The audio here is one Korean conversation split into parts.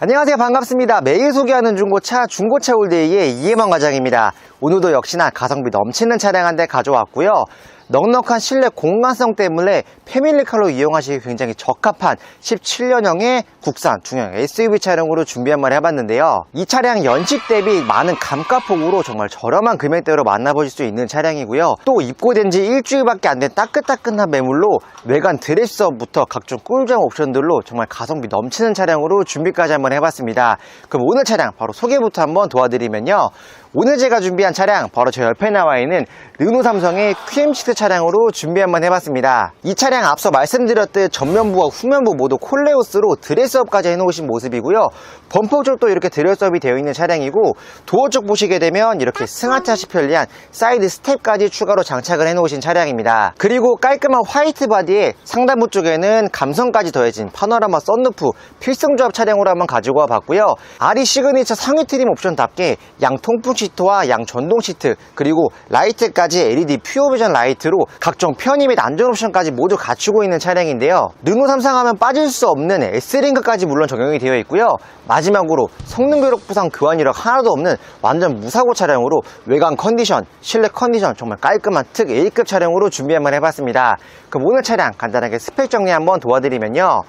안녕하세요. 반갑습니다. 매일 소개하는 중고차 중고차 올데이의 이해만 과장입니다 오늘도 역시나 가성비 넘치는 차량 한 대 가져왔고요 넉넉한 실내 공간성 때문에 패밀리카로 이용하시기 굉장히 적합한 17년형의 국산 중형 SUV 차량으로 준비 한번 해봤는데요 이 차량 연식 대비 많은 감가폭으로 정말 저렴한 금액대로 만나보실 수 있는 차량이고요 또 입고된 지 일주일밖에 안 된 따끈따끈한 매물로 외관 드레스업부터 각종 꿀잼 옵션들로 정말 가성비 넘치는 차량으로 준비까지 한번 해봤습니다. 그럼 오늘 차량 바로 소개부터 한번 도와드리면요. 오늘 제가 준비한 차량 바로 저 옆에 나와 있는 르노 삼성의 QM6 차량으로 준비 한번 해봤습니다. 이 차량 앞서 말씀드렸듯 전면부와 후면부 모두 콜레오스로 드레스업까지 해놓으신 모습이고요. 범퍼 쪽도 이렇게 드레스업이 되어 있는 차량이고 도어 쪽 보시게 되면 이렇게 승하차시 편리한 사이드 스텝까지 추가로 장착을 해놓으신 차량입니다. 그리고 깔끔한 화이트 바디에 상단부 쪽에는 감성까지 더해진 파노라마 썬루프 필승 조합 차량으로 한번 가지고 와봤고요. 아리 시그니처 상위 트림 옵션답게 양 통풍 시트와 양 전동 시트 그리고 라이트까지 LED 퓨어 비전 라이트로 각종 편의 및 안전 옵션까지 모두 갖추고 있는 차량인데요. 르노 삼상하면 빠질 수 없는 S링크까지 물론 적용이 되어 있고요. 마지막으로 성능 교력 부상 교환 이력 하나도 없는 완전 무사고 차량으로 외관 컨디션, 실내 컨디션 정말 깔끔한 특 A급 차량으로 준비 한번 해봤습니다. 그럼 오늘 차량 간단하게 스펙 정리 한번 도와드리면요.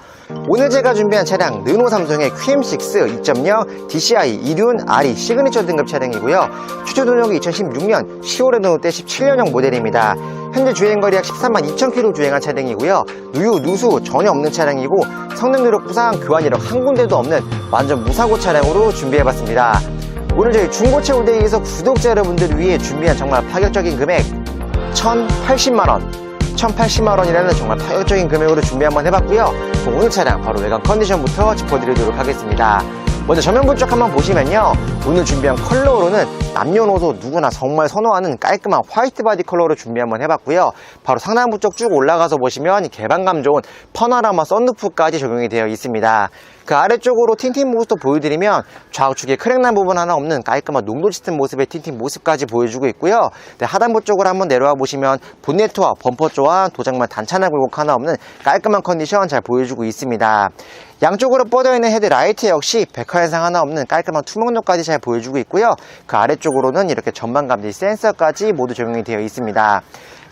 오늘 제가 준비한 차량 르노 삼성의 QM6 2.0 DCI 이륜 RE 시그니처 등급 차량이고요. 추조 등록이 2016년 10월에 나올 때 17년형 모델입니다. 현재 주행거리 약 13만 2천 킬로 주행한 차량이고요. 누유, 누수 전혀 없는 차량이고 성능 누력 부상 교환 이력 한 군데도 없는 완전 무사고 차량으로 준비해봤습니다. 오늘 저희 중고차 우대에서 구독자 여러분들을 위해 준비한 정말 파격적인 금액 1,080만원 1,080만원이라는 정말 파격적인 금액으로 준비 한번 해봤고요. 오늘 차량 바로 외관 컨디션부터 짚어드리도록 하겠습니다. 먼저 전면부 쪽 한번 보시면요. 오늘 준비한 컬러로는 남녀노소 누구나 정말 선호하는 깔끔한 화이트 바디 컬러로 준비 한번 해봤고요. 바로 상단부 쪽 쭉 올라가서 보시면 개방감 좋은 퍼나라마 썬루프까지 적용이 되어 있습니다. 그 아래쪽으로 틴팅 모습도 보여드리면 좌우측에 크랙난 부분 하나 없는 깔끔한 농도 짙은 모습의 틴팅 모습까지 보여주고 있고요. 네, 하단부 쪽으로 한번 내려와 보시면 본네트와 범퍼 또한 도장만 단차나 굴곡 하나 없는 깔끔한 컨디션 잘 보여주고 있습니다. 양쪽으로 뻗어있는 헤드라이트 역시 백화 현상 하나 없는 깔끔한 투명도까지 잘 보여주고 있고요. 그 아래쪽으로는 이렇게 전방 감지 센서까지 모두 적용이 되어 있습니다.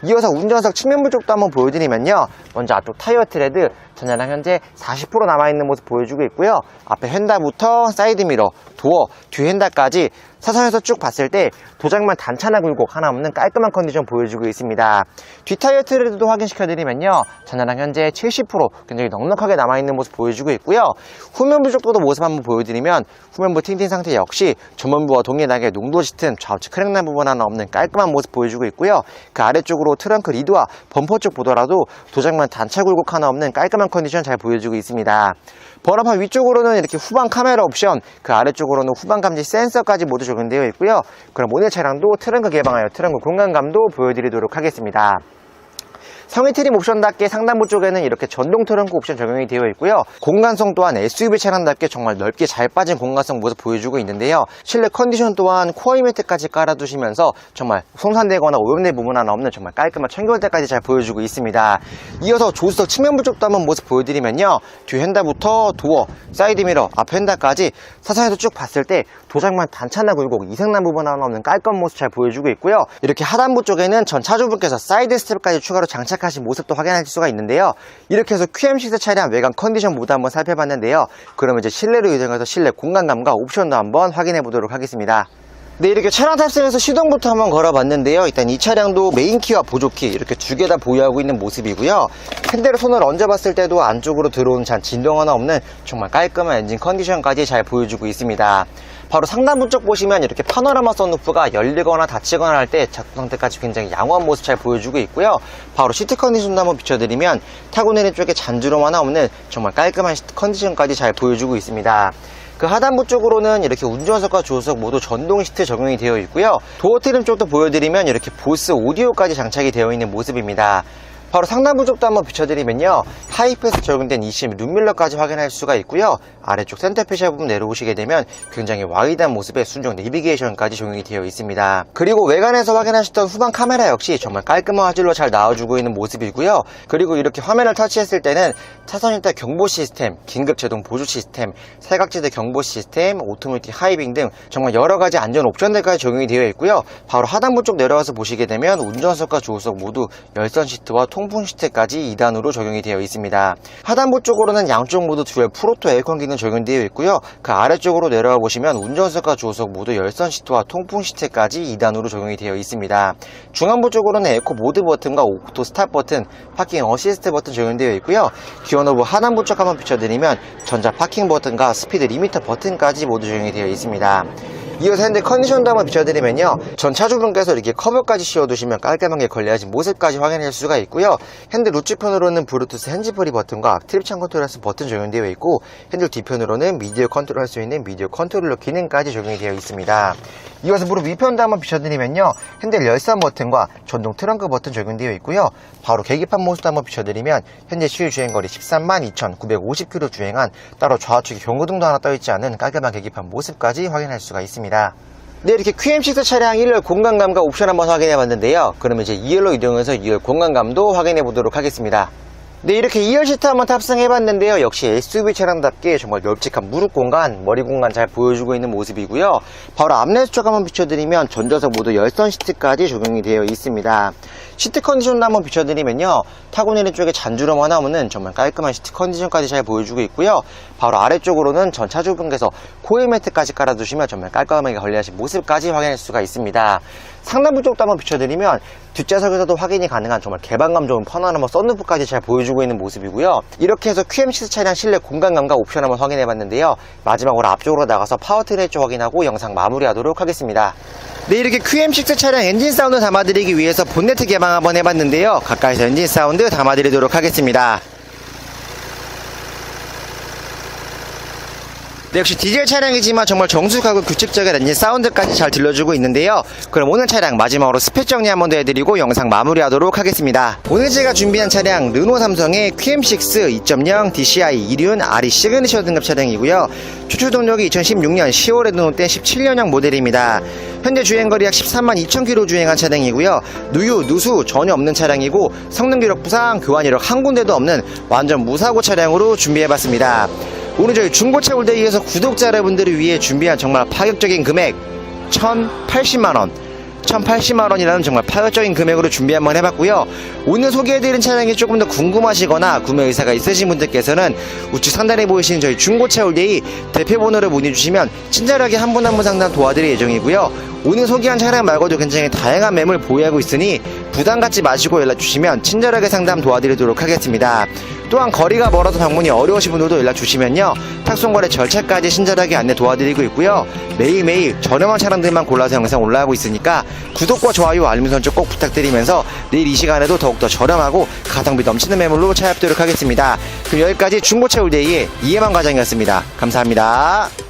이어서 운전석 측면부 쪽도 한번 보여드리면요. 먼저 앞쪽 타이어 트레드 전자량 현재 40% 남아있는 모습 보여주고 있고요. 앞에 휀다부터 사이드미러, 도어, 뒤 휀다까지 사선에서 쭉 봤을 때 도장만 단차나 굴곡 하나 없는 깔끔한 컨디션 보여주고 있습니다. 뒤 타이어 트레드도 확인시켜드리면요. 전자량 현재 70% 굉장히 넉넉하게 남아있는 모습 보여주고 있고요. 후면부 쪽도 모습 한번 보여드리면 후면부 팅팅 상태 역시 전면부와 동일하게 농도 짙은 좌우측 크랙난 부분 하나 없는 깔끔한 모습 보여주고 있고요. 그 아래쪽으로 트렁크 리드와 범퍼 쪽 보더라도 도장만 단차 굴곡 하나 없는 깔끔한 컨디션 잘 보여주고 있습니다. 번호판 위쪽으로는 이렇게 후방 카메라 옵션, 그 아래쪽으로는 후방 감지 센서까지 모두 적용되어 있고요. 그럼 오늘 차량도 트렁크 개방하여 트렁크 공간감도 보여드리도록 하겠습니다. 성의 트림 옵션답게 상단부 쪽에는 이렇게 전동 트렁크 옵션 적용이 되어 있고요. 공간성 또한 SUV 차량답게 정말 넓게 잘 빠진 공간성 모습 보여주고 있는데요. 실내 컨디션 또한 코어 이메트까지 깔아두시면서 정말 손상되거나 오염된 부분 하나 없는 정말 깔끔한 청결대까지 잘 보여주고 있습니다. 이어서 조수석 측면부 쪽도 한번 모습 보여드리면요. 뒤 휀다부터 도어, 사이드미러, 앞 휀다까지 사선에서 쭉 봤을 때 도장만 단차나 굴곡, 이색난 부분 하나 없는 깔끔한 모습 잘 보여주고 있고요. 이렇게 하단부 쪽에는 전 차주분께서 사이드 스텝까지 추가로 장착하신 모습도 확인할 수가 있는데요. 이렇게 해서 QM6 차량 외관 컨디션 모두 한번 살펴봤는데요. 그러면 이제 실내로 이동해서 실내 공간감과 옵션도 한번 확인해 보도록 하겠습니다. 네, 이렇게 차량 탑승해서 시동부터 한번 걸어봤는데요. 일단 이 차량도 메인키와 보조키 이렇게 두 개 다 보유하고 있는 모습이고요. 핸들에 손을 얹어봤을 때도 안쪽으로 들어오는 잔 진동 하나 없는 정말 깔끔한 엔진 컨디션까지 잘 보여주고 있습니다. 바로 상단부 쪽 보시면 이렇게 파노라마 선루프가 열리거나 닫히거나 할 때 작동 상태까지 굉장히 양호한 모습 잘 보여주고 있고요. 바로 시트 컨디션도 한번 비춰드리면 타고 내린 쪽에 잔주름 하나 없는 정말 깔끔한 시트 컨디션까지 잘 보여주고 있습니다. 그 하단부 쪽으로는 이렇게 운전석과 조수석 모두 전동 시트 적용이 되어 있고요. 도어 트림 쪽도 보여드리면 이렇게 보스 오디오까지 장착이 되어 있는 모습입니다. 바로 상단부 쪽도 한번 비춰드리면요. 하이패스 적용된 20 룸밀러까지 확인할 수가 있고요. 아래쪽 센터페시아 부분 내려오시게 되면 굉장히 와이드한 모습의 순정 내비게이션까지 적용이 되어 있습니다. 그리고 외관에서 확인하셨던 후방 카메라 역시 정말 깔끔한 화질로 잘 나와주고 있는 모습이고요. 그리고 이렇게 화면을 터치했을 때는 차선 일대 경보 시스템, 긴급 제동 보조 시스템, 사각지대 경보 시스템, 오토매틱 하이빙 등 정말 여러 가지 안전 옵션들까지 적용이 되어 있고요. 바로 하단부 쪽 내려와서 보시게 되면 운전석과 조수석 모두 열선 시트와 통풍 시트까지 2단으로 적용이 되어 있습니다. 하단부 쪽으로는 양쪽 모두 듀얼 프로토 에어컨 기능 적용되어 있고요. 그 아래쪽으로 내려와 보시면 운전석과 조수석 모두 열선 시트와 통풍 시트까지 2단으로 적용이 되어 있습니다. 중앙부 쪽으로는 에코 모드 버튼과 오토 스탑 버튼, 파킹 어시스트 버튼 적용되어 있고요. 기어 노브 하단부 쪽 한번 비춰드리면 전자 파킹 버튼과 스피드 리미터 버튼까지 모두 적용이 되어 있습니다. 이어서 핸들 컨디션도 한번 비춰드리면요. 전 차주분께서 이렇게 커버까지 씌워두시면 깔끔하게 걸려야지 모습까지 확인할 수가 있고요. 핸들 우측편으로는 블루투스 핸즈프리 버튼과 트립 창 컨트롤스 버튼 적용되어 있고 핸들 뒤편으로는 미디어 컨트롤할 수 있는 미디어 컨트롤러 기능까지 적용이 되어 있습니다. 이어서 무릎 위편도 한번 비춰드리면요. 핸들 열선 버튼과 전동 트렁크 버튼 적용되어 있고요. 바로 계기판 모습도 한번 비춰드리면 현재 시일 주행거리 13만 2,950km 주행한 따로 좌측에 경고등도 하나 떠있지 않은 깔끔한 계기판 모습까지 확인할 수가 있습니다. 네, 이렇게 QM6 차량 1열 공간감과 옵션 한번 확인해 봤는데요. 그러면 이제 2열로 이동해서 2열 공간감도 확인해 보도록 하겠습니다. 네, 이렇게 2열 시트 한번 탑승해 봤는데요. 역시 SUV 차량답게 정말 널찍한 무릎 공간, 머리 공간 잘 보여주고 있는 모습이고요. 바로 앞레스 쪽 한번 비춰드리면 전좌석 모두 열선 시트까지 적용이 되어 있습니다. 시트 컨디션도 한번 비춰드리면요. 타고 내린 쪽에 잔주름 하나 없는 정말 깔끔한 시트 컨디션까지 잘 보여주고 있고요. 바로 아래쪽으로는 전 차주분께서 코일 매트까지 깔아두시면 정말 깔끔하게 관리하신 모습까지 확인할 수가 있습니다. 상단부 쪽도 한번 비춰드리면 뒷좌석에서도 확인이 가능한 정말 개방감 좋은 뭐 썬루프까지 잘 보여주고 있는 모습이고요. 이렇게 해서 QM6 차량 실내 공간감과 옵션 한번 확인해 봤는데요. 마지막으로 앞쪽으로 나가서 파워트레인 쪽 확인하고 영상 마무리하도록 하겠습니다. 네, 이렇게 QM6 차량 엔진 사운드 담아드리기 위해서 본네트 개방 한번 해봤는데요. 가까이서 엔진 사운드 담아드리도록 하겠습니다. 네, 역시 디젤 차량이지만 정말 정숙하고 규칙적인 엔진 사운드까지 잘 들려주고 있는데요. 그럼 오늘 차량 마지막으로 스펙 정리 한번 더 해드리고 영상 마무리하도록 하겠습니다. 오늘 제가 준비한 차량 르노 삼성의 QM6 2.0 DCI 2륜 RE 시그니처 등급 차량이고요. 추출 동력이 2016년 10월에 등록된 17년형 모델입니다. 현재 주행거리 약 13만 2천 km 주행한 차량이고요. 누유, 누수 전혀 없는 차량이고 성능 기록 부상, 교환 이력 한 군데도 없는 완전 무사고 차량으로 준비해봤습니다. 오늘 저희 중고차 올데이에서 구독자 여러분들을 위해 준비한 정말 파격적인 금액 1080만원. 1080만원이라는 정말 파격적인 금액으로 준비 한번 해봤고요. 오늘 소개해드린 차량이 조금 더 궁금하시거나 구매 의사가 있으신 분들께서는 우측 상단에 보이시는 저희 중고차 올데이 대표번호를 문의주시면 친절하게 한 분 한 분 상담 도와드릴 예정이고요 오늘 소개한 차량 말고도 굉장히 다양한 매물 보유하고 있으니 부담 갖지 마시고 연락주시면 친절하게 상담 도와드리도록 하겠습니다. 또한 거리가 멀어서 방문이 어려우신 분들도 연락 주시면요. 탁송거래 절차까지 친절하게 안내 도와드리고 있고요. 매일매일 저렴한 차량들만 골라서 영상 올라가고 있으니까 구독과 좋아요 알림 설정 꼭 부탁드리면서 내일 이 시간에도 더욱더 저렴하고 가성비 넘치는 매물로 찾아뵙도록 하겠습니다. 그럼 여기까지 중고차 올데이의 이해만 과장이었습니다. 감사합니다